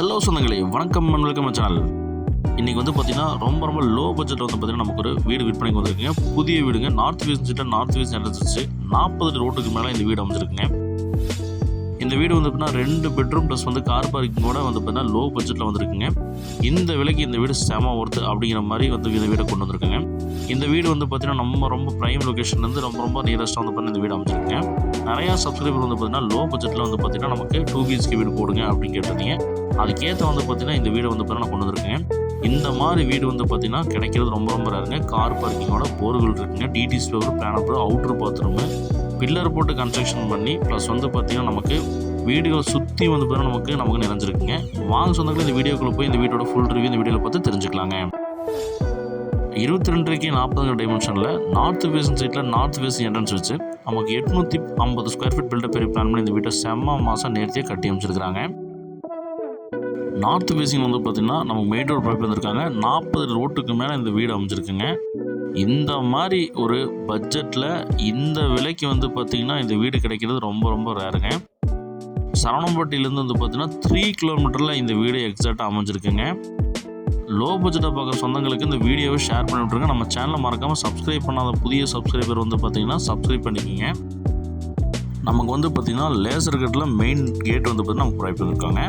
Hello சொந்தங்களே. வணக்கம் and welcome channel. இன்றைக்கி வந்து பார்த்தீங்கன்னா ரொம்ப ரொம்ப லோ பட்ஜெட்டில் வந்து பார்த்தீங்கன்னா நமக்கு ஒரு வீடு விற்பனைக்கு வந்திருக்குங்க. புதிய வீடுங்க. North west north west entrance நாற்பது ரோட்டுக்கு மேலே இந்த வீடு அமைஞ்சிருக்குங்க. இந்த வீடு வந்து பார்த்தீங்கன்னா ரெண்டு பெட்ரூம் ப்ளஸ் வந்து கார் பார்க்கிங்கோட வந்து பார்த்தீங்கன்னா லோ பட்ஜெட்டில் வந்திருக்குங்க. இந்த விலைக்கு இந்த வீடு செம ஒர்த்து அப்படிங்கிற மாதிரி வந்து இந்த வீடை கொண்டு வந்திருக்குங்க. இந்த வீடு வந்து பார்த்தீங்கன்னா நம்ம ரொம்ப ப்ரைம் லொக்கேஷன்லேருந்து ரொம்ப ரொம்ப நியரஸ்ட்டாக வந்து பண்ணி இந்த வீடு அமைச்சிருக்குங்க நிறையா சப்ஸ்கிரைபர் வந்து பார்த்தீங்கன்னா லோ பட்ஜெட்டில் வந்து பார்த்தீங்கன்னா நமக்கு டூ பிஹெச்கே வீடு போடுங்க அப்படின்னு கேட்டிருந்தீங்க. அதுக்கேற்ற வந்து பார்த்தீங்கன்னா இந்த வீடு வந்து பார்த்தீங்கன்னா கொண்டு வந்திருக்கேன். இந்த மாதிரி வீடு வந்து பார்த்திங்கன்னா கிடைக்கிறது ரொம்ப ரொம்ப ரேருங்க கார் பார்க்கிங்கோட போர்கள் இருக்குங்க. டிடி ஸ்டோர் பிளான் அவுட்ரு பாத்ரூமு பில்லர் போட்டு கன்ஸ்ட்ரக்ஷன் பண்ணி ப்ளஸ் வந்து பார்த்திங்கன்னா நமக்கு வீடுகளை சுற்றி வந்து பார்த்தீங்கன்னா நமக்கு நமக்கு நிறைஞ்சிருக்குங்க. வாங்க சொந்தங்களை இந்த வீடியோக்குள்ளே போய் இந்த வீட்டோட ஃபுல் ரிவ்யூ இந்த வீடியோவில் பார்த்து தெரிஞ்சுக்கலாங்க. இருபத்தி ரெண்டரைக்கு நாற்பதுங்கிற டைமென்ஷனில் நார்த் ஃபேஸிங் சைட்டில் நார்த் ஃபேஸிங் என்ட்ரன்ஸ் வச்சு நமக்கு எட்நூற்றி ஐம்பது ஸ்கொயர் ஃபீட் பில்டப் பெரிய பிளான் பண்ணி இந்த வீட்டை செம்ம மாதம் நேர்த்தியாக கட்டி அமைச்சிருக்கிறாங்க. நார்த் ஃபேஸிங் வந்து பார்த்திங்கன்னா நமக்கு மெயின் ரோடு பைப் வந்திருக்காங்க நாற்பது ரோட்டுக்கு மேலே இந்த வீடு அமைஞ்சிருக்குங்க. இந்த மாதிரி ஒரு பட்ஜெட்டில் இந்த விலைக்கு வந்து பார்த்திங்கன்னா இந்த வீடு கிடைக்கிறது ரொம்ப ரொம்ப ரேருங்க சரவணம்பட்டியிலேருந்து வந்து பார்த்திங்கன்னா த்ரீ கிலோமீட்டரில் இந்த வீடு எக்ஸாக்டாக அமைஞ்சிருக்குங்க. லோ பட்ஜெட்டாக பார்க்குற சொந்தங்களுக்கு இந்த வீடியோவை ஷேர் பண்ணி விட்ருங்க நம்ம சேனலை மறக்காமல் சப்ஸ்கிரைப் பண்ணாத புதிய சப்ஸ்கிரைபர் வந்து பார்த்திங்கன்னா சப்ஸ்கிரைப் பண்ணிக்கோங்க. நமக்கு வந்து பார்த்திங்கன்னா லேசர் கட்டில் மெயின் கேட் வந்து பார்த்திங்கன்னா நமக்கு ப்ரொவைட் பண்ணியிருக்காங்க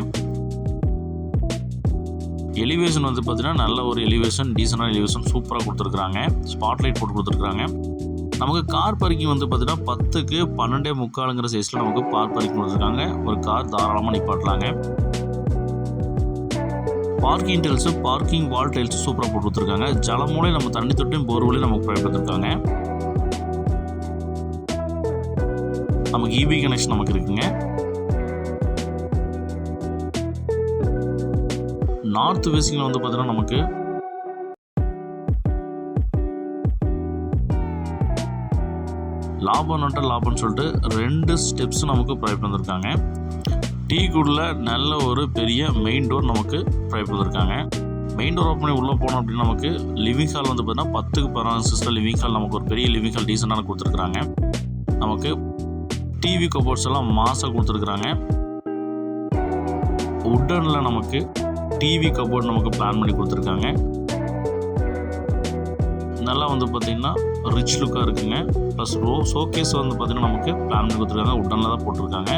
எலிவேஷன் வந்து பார்த்தீங்கன்னா நல்ல ஒரு எலிவேஷன் டீசனான எலிவேஷன் சூப்பராக கொடுத்துருக்குறாங்க. ஸ்பாட்லைட் போட்டு கொடுத்துருக்குறாங்க. நமக்கு கார் பார்க்கிங் வந்து பார்த்தீங்கன்னா பத்துக்கு பன்னெண்டே முக்காலுங்கிற சைஸில் நமக்கு கார் பார்க்கிங் கொடுத்துருக்காங்க. ஒரு கார் தாராளமாக நிப்பாட்டலாங்க. Parking tiles parking wall tiles சூப்பராக போட்டு கொடுத்துருக்காங்க. ஜலமூலையும் நம்ம தண்ணி தொட்டையும் போர்வலையும் நமக்கு பயன்படுத்திருக்காங்க. நமக்கு இபி கனெக்ஷன் நமக்கு இருக்குங்க. நார்த் வெஸ்டிங்கில் வந்து பார்த்தீங்கன்னா நமக்கு லாபம் நட்ட லாபம்னு சொல்லிட்டு ரெண்டு ஸ்டெப்ஸ் நமக்கு ப்ரொவைட் பண்ணிருக்காங்க. டீ குடில் நல்ல ஒரு பெரிய மெயின் டோர் நமக்கு ப்ரொவைட் பண்ணிருக்காங்க. மெயின் டோர் ஓப்பன் பண்ணி உள்ளே போனோம் அப்படின்னா நமக்கு லிவிங் ஹால் வந்து பார்த்தீங்கன்னா பத்துக்கு பதினாறு சிஸ்டர் லிவிங் ஹால் நமக்கு ஒரு பெரிய லிவிங் ஹால் டீசெண்டான கொடுத்துருக்குறாங்க. நமக்கு டிவி கபோர்ட்ஸ் எல்லாம் மாசாக கொடுத்துருக்குறாங்க. உட்டனில் நமக்கு டிவி கபோர்ட் நமக்கு பிளான் பண்ணி கொடுத்துருக்காங்க. நல்லா வந்து பார்த்திங்கன்னா ரிச் லுக்காக இருக்குங்க. ப்ளஸ் ரோ ஷோகேஸ் வந்து பார்த்திங்கன்னா நமக்கு பிளான் பண்ணி கொடுத்துருக்காங்க. உடனில் தான் போட்டிருக்காங்க.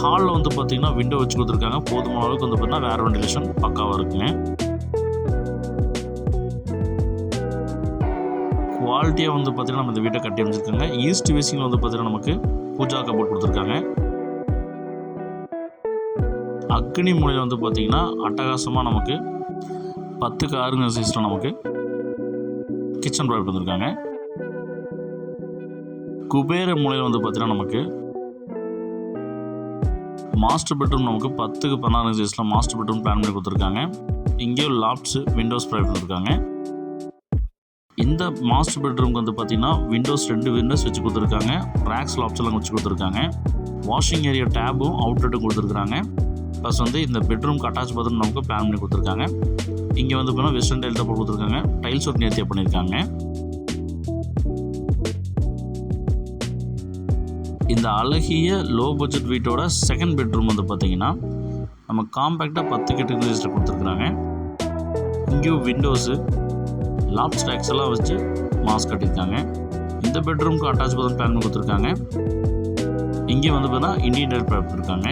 ஹாலில் வந்து பார்த்திங்கன்னா விண்டோ வச்சு கொடுத்துருக்காங்க. போதுமான அளவுக்கு வந்து பார்த்திங்கன்னா வேறு வெண்டிலேஷன் பக்காவாக இருக்குங்க. குவாலிட்டியாக வந்து பார்த்திங்கன்னா நம்ம இந்த வீட்டை கட்டி அமைச்சிருக்காங்க. ஈஸ்ட் வேசிங்கில் வந்து பார்த்திங்கன்னா நமக்கு பூஜா கபோர்ட் கொடுத்துருக்காங்க. அக்னி மூலையில் வந்து பார்த்திங்கன்னா அட்டகாசமாக நமக்கு பத்துக்கு ஆறுங்க சிஸ்டம் நமக்கு கிச்சன் ப்ராடக்ட் வந்திருக்காங்க. குபேர மூலையில் வந்து பார்த்திங்கன்னா நமக்கு மாஸ்டர் பெட்ரூம் நமக்கு பத்துக்கு பதினாறு சைஸில் மாஸ்டர் பெட்ரூம் பிளான் பண்ணி கொடுத்துருக்காங்க. இங்கேயும் லாப்ஸ் விண்டோஸ் ப்ரொவைட் கொடுத்துருக்காங்க. இந்த மாஸ்டர் பெட்ரூம்க்கு வந்து பார்த்திங்கன்னா விண்டோஸ் ரெண்டு விண்டோஸ் வச்சு கொடுத்துருக்காங்க. ரேக்ஸ் லாப்ஸ் எல்லாம் வச்சு கொடுத்துருக்காங்க. வாஷிங் ஏரியா டேபும் அவுட்லெட்டும் கொடுத்துருக்காங்க. ப்ளஸ் வந்து இந்த பெட்ரூம்க்கு அட்டாச் பாத்ரூம் நமக்கு பிளான் பண்ணி கொடுத்துருக்காங்க. இங்கே வந்து பார்த்தீங்கன்னா வெஸ்டர்ன் டைல் தான் போட்டு கொடுத்துருக்காங்க. டைல்ஸ் ஒர்க் நேர்த்தியாக பண்ணியிருக்காங்க இந்த அழகிய லோ பட்ஜெட் வீட்டோட செகண்ட் பெட்ரூம் வந்து பார்த்தீங்கன்னா நம்ம காம்பேக்டாக பத்து கேட்டகரிஸில் கொடுத்துருக்குறாங்க இங்கேயும் விண்டோஸு லாப் ஸ்டாக்ஸ் எல்லாம் வச்சு மாஸ்க் கட்டியிருக்காங்க. இந்த பெட்ரூம்க்கு அட்டாச் பாத்ரூம் பிளான் பண்ணி கொடுத்துருக்காங்க. இங்கே வந்து பார்த்தீங்கன்னா இண்டியன் டைல் கொடுத்துருக்காங்க.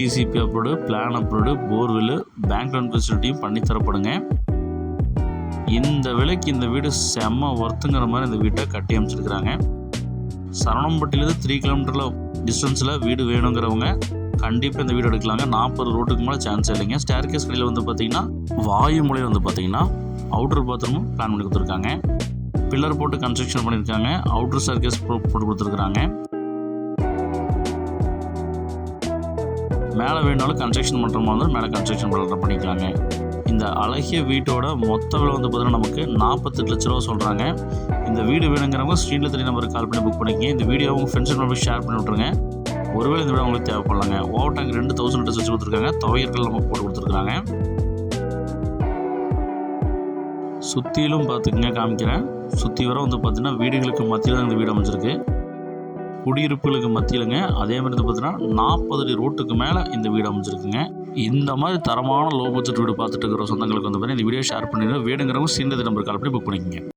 DTCP approved plan approved borewell bank loan ஃபெசிலிட்டியும் பண்ணி தரப்படுங்க. இந்த விலைக்கு இந்த வீடு செம்ம ஒர்த்துங்கிற மாதிரி இந்த வீட்டை கட்டி அமைச்சிருக்கிறாங்க. சரவணம்பட்டியிலேருந்து த்ரீ கிலோமீட்டரில் டிஸ்டன்ஸில் வீடு வேணுங்கிறவங்க கண்டிப்பாக இந்த வீடு எடுக்கலாங்க. நாற்பது ரோட்டுக்கு மேலே சான்ஸ் இல்லைங்க. ஸ்டேர் கேஸ் கடையில் வந்து பார்த்தீங்கன்னா வாயு மூலையில் வந்து பார்த்தீங்கன்னா அவுட்டர் பாத்ரூமும் பிளான் பண்ணி கொடுத்துருக்காங்க. பில்லர் போட்டு கன்ஸ்ட்ரக்ஷன் பண்ணியிருக்காங்க அவுட்டர் ஸ்டேர் கேஸ் போட்டு கொடுத்துருக்குறாங்க. மேலே வேணாலும் கன்ஸ்ட்ரக்ஷன் பண்ணுற மாதிரி மேலே கன்ஸ்ட்ரக்ஷன் பண்ணுற பண்ணிக்கலாங்க இந்த அழகிய வீட்டோட மொத்த விலை வந்து பார்த்திங்கன்னா நமக்கு நாற்பத்தெட்டு லட்ச ரூபா சொல்கிறாங்க இந்த வீடு வேணுங்கிறவங்க ஸ்க்ரீனில் தெரிய நம்பருக்கு கால் பண்ணி புக் பண்ணிக்கங்க. இந்த வீடியோ உங்கள் ஃப்ரெண்ட்ஸ் நம்பர் ஷேர் பண்ணி விட்ருங்க ஒருவேளை இந்த வீடு உங்களுக்கு தேவைப்படலாங்க. ஓவர் டேங்க் ரெண்டு தௌசண்ட் லிட்டர்ஸ் வச்சு கொடுத்துருக்காங்க. துவையர்கள் நம்ம போட்டு கொடுத்துருக்காங்க சுற்றிலும் பார்த்துக்குங்க காமிக்கிறேன். சுற்றி வர வந்து பார்த்திங்கன்னா வீடுகளுக்கு மத்தியில் தான் இந்த வீடு அமைஞ்சிருக்கு. குடியிருப்புகளுக்கு மத்தியிலங்க. அதே மாதிரி வந்து பார்த்தீங்கன்னா நாற்பது அடி ரோட்டுக்கு மேலே இந்த வீடு அமைஞ்சிருக்குங்க. இந்த மாதிரி தரமான லோ பட்ஜெட் வீடு பார்த்துட்டு இருக்கிற சொந்தங்களுக்கு வந்து பார்த்தீங்கன்னா இந்த வீடியோ ஷேர் பண்ணிடுங்க. வீடுங்கிறவங்க சீண்டது நம்பர் கால் பண்ணி புக் பண்ணிக்கோங்க.